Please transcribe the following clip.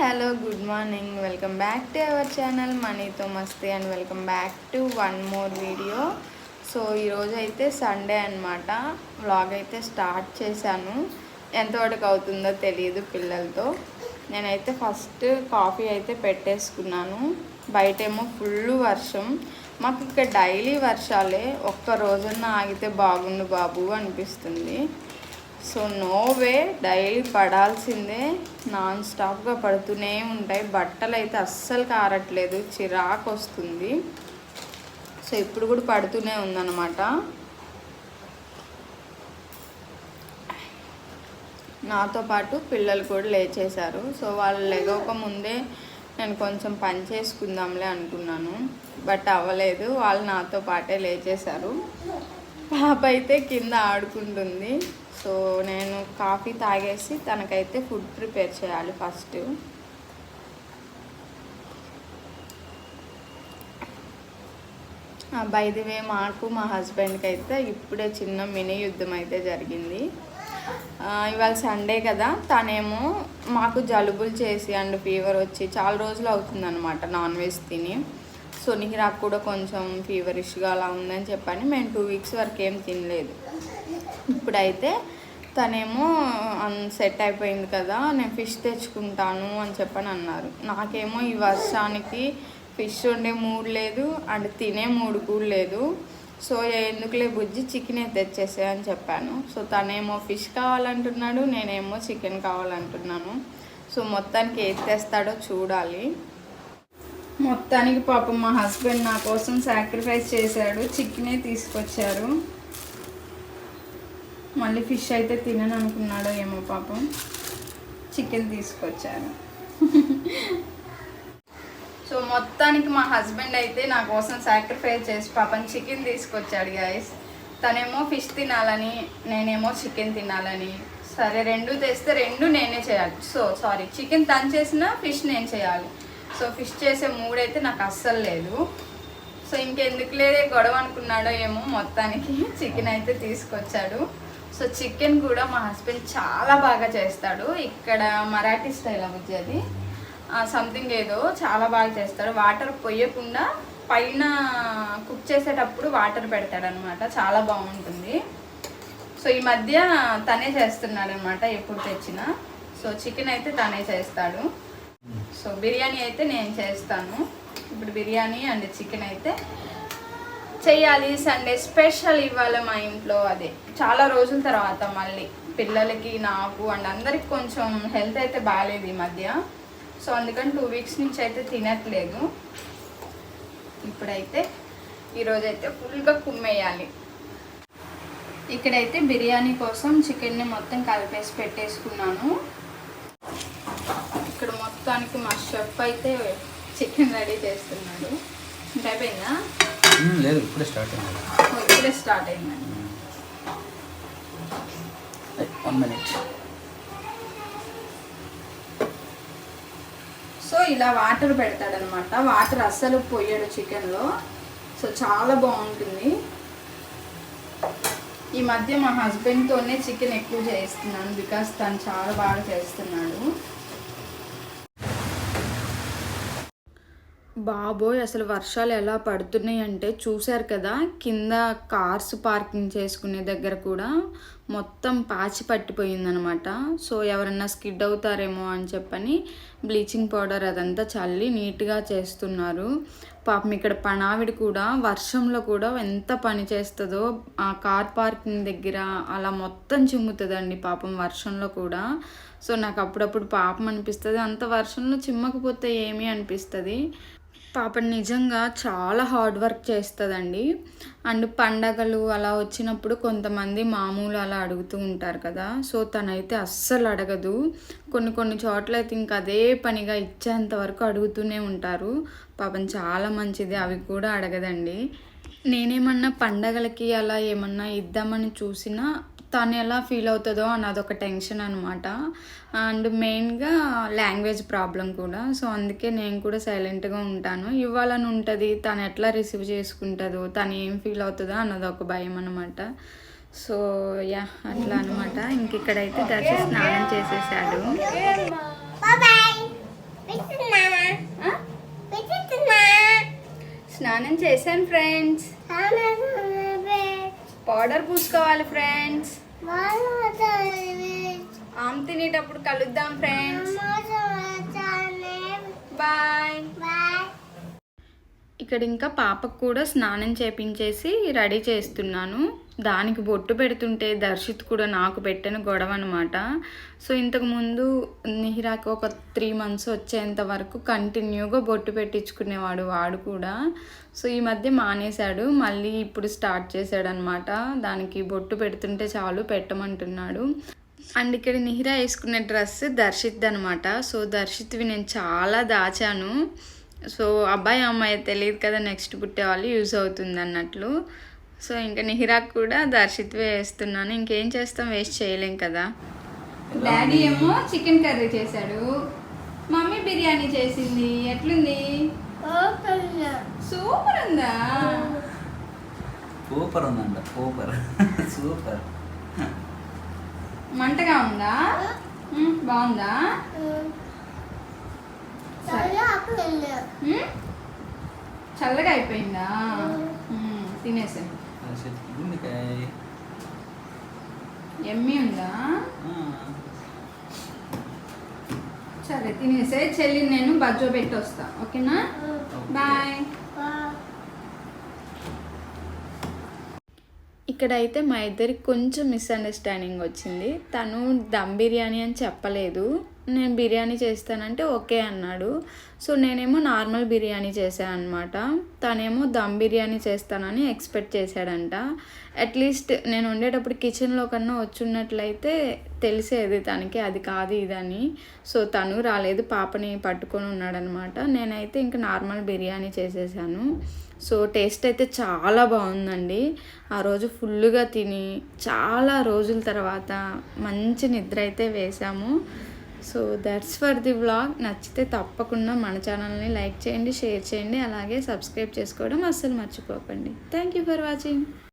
Hello good morning. Welcome back to our channel మనీతో మస్తీ and welcome back to one more video. So ఈరోజు అయితే Sunday అనమాట vlog అయితే start చేశాను. ఎంతవరకు అవుతుందో తెలియదు పిల్లలతో. నేనైతే ఫస్ట్ కాఫీ అయితే పెట్టేసుకున్నాను. బయటేమో ఫుల్ వర్షం. మాకు ఇక్కడ డైలీ వర్షాలే. ఒక్క రోజున ఆగితే బాగుండు బాబు అనిపిస్తుంది. సో నో వే డైలీ పడాల్సిందే నాన్ స్టాప్గా పడుతూనే ఉంటాయి. బట్టలు అయితే అస్సలు కారట్లేదు చిరాకు వస్తుంది సో ఇప్పుడు కూడా పడుతూనే ఉందన్నమాట. నాతో పాటు పిల్లలు కూడా లేచేశారు. సో వాళ్ళు లెగవక ముందే నేను కొంచెం పని చేసుకుందాంలే అనుకున్నాను. బట్ అవ్వలేదు వాళ్ళు నాతో పాటే లేచేశారు. పాప అయితే కింద ఆడుకుంటుంది. సో నేను కాఫీ తాగేసి తనకైతే ఫుడ్ ప్రిపేర్ చేయాలి ఫస్ట్ బై వే మాకు మా హస్బెండ్కి అయితే ఇప్పుడే చిన్న మినీ యుద్ధం అయితే జరిగింది. ఇవాళ సండే కదా తనేమో మాకు జలుబులు చేసి అండ్ ఫీవర్ వచ్చి చాలా రోజులు అవుతుందన్నమాట నాన్ వెజ్ తిని. సో నిహిరాకు నాకు కూడా కొంచెం ఫీవరిష్గా అలా ఉందని చెప్పాను మేము టూ వీక్స్ వరకు ఏం తినలేదు. ఇప్పుడైతే తనేమో సెట్ అయిపోయింది కదా నేను ఫిష్ తెచ్చుకుంటాను అని చెప్పని అన్నారు. నాకేమో ఈ వర్షానికి ఫిష్ ఉండే మూడ్ లేదు అండ్ తినే మూడు కూడా లేదు. సో ఎందుకులే బుజ్జి చికెనే తెచ్చేసే అని చెప్పాను. సో తనేమో ఫిష్ కావాలంటున్నాడు నేనేమో చికెన్ కావాలంటున్నాను. సో మొత్తానికి ఏది తెస్తాడో చూడాలి. మొత్తానికి పాపం మా హస్బెండ్ నా కోసం సాక్రిఫైస్ చేశాడు. చికెనే తీసుకొచ్చారు. మళ్ళీ ఫిష్ అయితే తినను అనుకున్నాడో ఏమో పాపం. చికెన్ తీసుకొచ్చారు. సో మొత్తానికి మా హస్బెండ్ అయితే నా కోసం సాక్రిఫైస్ చేసి పాపం చికెన్ తీసుకొచ్చాడు గాయస్ తనేమో ఫిష్ తినాలని నేనేమో చికెన్ తినాలని. సరే రెండు తెస్తే రెండు నేనే చేయాలి. సో సారీ చికెన్ తను చేసిన ఫిష్ నేను చేయాలి. సో ఫిష్ చేసే మూడైతే నాకు అస్సలు లేదు. సో ఇంకెందుకు లేదే గొడవ అనుకున్నాడో ఏమో మొత్తానికి చికెన్ అయితే తీసుకొచ్చాడు. సో చికెన్ కూడా మా హస్బెండ్ చాలా బాగా చేస్తాడు. ఇక్కడ మరాఠీ స్టైల్ అవ్వచ్చు అది. సంథింగ్ ఏదో చాలా బాగా చేస్తాడు. వాటర్ పొయ్యకుండా పైన కుక్ చేసేటప్పుడు వాటర్ పెడతాడనమాట చాలా బాగుంటుంది. సో ఈ మధ్య తనే చేస్తున్నాడనమాట ఎప్పుడు తెచ్చినా. సో చికెన్ అయితే తనే చేస్తాడు. సో బిర్యానీ అయితే నేను చేస్తాను. ఇప్పుడు బిర్యానీ అండ్ చికెన్ అయితే చెయ్యాలి సండే స్పెషల్ ఇవ్వాలి మా ఇంట్లో అదే. చాలా రోజుల తర్వాత మళ్ళీ పిల్లలకి నాకు అండ్ అందరికి కొంచెం హెల్త్ అయితే బాగాలేదు ఈ మధ్య. సో అందుకని టూ వీక్స్ నుంచి అయితే తినట్లేదు. ఇప్పుడైతే ఈరోజైతే ఫుల్గా కుమ్మేయాలి. ఇక్కడైతే బిర్యానీ కోసం చికెన్ని మొత్తం కలిపేసి పెట్టేసుకున్నాను. మొత్తానికి మా షెఫ్ అయితే చికెన్ రెడీ చేస్తున్నాడు. అయిపోయిందా లేదు ఇప్పుడే స్టార్ట్ అయింది. ఇప్పుడే స్టార్ట్ అయిందండి. వన్ మినిట్ సో ఇలా వాటర్ పెడతాడనమాట. వాటర్ అస్సలు పోయాడు చికెన్లో సో చాలా బాగుంటుంది. ఈ మధ్య మా హస్బెండ్తోనే చికెన్ ఎక్కువ చేస్తున్నాను బికాస్ తను చాలా బాగా చేస్తున్నాడు. బాబోయ్ అసలు వర్షాలు ఎలా పడుతున్నాయి అంటే చూశారు కదా కింద కార్స్ పార్కింగ్ చేసుకునే దగ్గర కూడా మొత్తం పాచి పట్టిపోయిందనమాట. సో ఎవరన్నా స్కిడ్ అవుతారేమో అని చెప్పని బ్లీచింగ్ పౌడర్ అదంతా చల్లి నీట్గా చేస్తున్నారు. పాపం ఇక్కడ పనావిడి కూడా వర్షంలో కూడా ఎంత పని చేస్తుందో ఆ కార్ పార్కింగ్ దగ్గర అలా మొత్తం చిమ్ముతుందండి పాపం వర్షంలో కూడా. సో నాకు అప్పుడప్పుడు పాపం అనిపిస్తుంది. అంత వర్షంలో చిమ్మకపోతే ఏమీ అనిపిస్తుంది? పాప నిజంగా చాలా హార్డ్ వర్క్ చేస్తుందండి. అండ్ పండగలు అలా వచ్చినప్పుడు కొంతమంది మామూలు అలా అడుగుతూ ఉంటారు కదా. సో తనైతే అస్సలు అడగదు. కొన్ని కొన్ని చోట్ల అయితే ఇంకా అదే పనిగా ఇచ్చేంత వరకు అడుగుతూనే ఉంటారు. పాపం చాలా మంచిది అవి కూడా అడగదండి. నేనేమన్నా పండగలకి అలా ఏమన్నా ఇద్దామని చూసినా తను ఎలా ఫీల్ అవుతుందో అన్నది ఒక టెన్షన్ అనమాట అండ్ మెయిన్గా లాంగ్వేజ్ ప్రాబ్లం కూడా. సో అందుకే నేను కూడా సైలెంట్గా ఉంటాను. ఇవ్వాలని ఉంటుంది తను ఎట్లా రిసీవ్ చేసుకుంటుందో తను ఏం ఫీల్ అవుతుందో అన్నది ఒక భయం అనమాట సో యా అట్లా అనమాట ఇంక ఇక్కడైతే స్నానం చేసేసాడు. స్నానం చేశాను ఫ్రెండ్స్ పౌడర్ పూసుకోవాలి ఫ్రెండ్స్ ఆమ్ తినేటప్పుడు కలుద్దాం ఫ్రెండ్స్ బాయ్ ఇక్కడ ఇంకా పాపకు కూడా స్నానం చేపించేసి రెడీ చేస్తున్నాను. దానికి బొట్టు పెడుతుంటే దర్శిత్ కూడా నాకు పెట్టిన గొడవ అనమాట సో ఇంతకుముందు నిహిరాకి ఒక త్రీ మంత్స్ వచ్చేంత వరకు కంటిన్యూగా బొట్టు పెట్టించుకునేవాడు వాడు కూడా. సో ఈ మధ్య మానేశాడు. మళ్ళీ ఇప్పుడు స్టార్ట్ చేశాడు అనమాట దానికి బొట్టు పెడుతుంటే చాలు పెట్టమంటున్నాడు. అండ్ ఇక్కడ నిహిరా వేసుకునే డ్రెస్ దర్శిత్ అనమాట సో దర్శిత్వి నేను చాలా దాచాను. సో అబ్బాయి అమ్మాయి తెలియదు కదా నెక్స్ట్ పుట్టే వాళ్ళు యూజ్ అవుతుంది అన్నట్లు. సో ఇంకా నిహిరాకు కూడా దర్శిత్వే వేస్తున్నాను. ఇంకేం చేస్తాం? వేస్ట్ చేయలేం కదా. డాడీ ఏమో చికెన్ కర్రీ చేశాడు. మమ్మీ బిర్యానీ చేసింది. ఎట్లుంది? సూపర్ ఉందా సూపర్ ఉందంట సూపర్. సూపర్. మంటగా ఉందా? బాగుందా? చల్లగా అయిపోయిందా? మ్, తినేసాను గుండెకాయ. ఎమ్మి ఉందా? సరే తినేసే. చెల్లి నేను బజ్జో పెట్టి వస్తా ఓకేనా బాయ్. ఇక్కడైతే మా ఇద్దరికి కొంచెం మిస్అండర్స్టాండింగ్ వచ్చింది. తను దమ్ బిర్యానీ అని చెప్పలేదు. నేను బిర్యానీ చేస్తానంటే ఓకే అన్నాడు. సో నేనేమో నార్మల్ బిర్యానీ చేశాను అనమాట తనేమో దమ్ బిర్యానీ చేస్తానని ఎక్స్పెక్ట్ చేశాడంట. అట్లీస్ట్ నేను ఉండేటప్పుడు కిచెన్లో కన్నా వచ్చున్నట్లయితే తెలిసేది తనకి అది కాదు ఇదని. సో తను రాలేదు పాపని పట్టుకొని ఉన్నాడనమాట నేనైతే ఇంకా నార్మల్ బిర్యానీ చేసేసాను. సో టేస్ట్ అయితే చాలా బాగుందండి. ఆ రోజు ఫుల్గా తిని చాలా రోజుల తర్వాత మంచి నిద్ర అయితే వేసాము so that's for the vlog నచ్చితే తప్పకుండా మన ఛానల్ని లైక్ చేయండి షేర్ చేయండి అలాగే సబ్స్క్రైబ్ చేసుకోవడం అస్సలు మర్చిపోకండి. Thank you for watching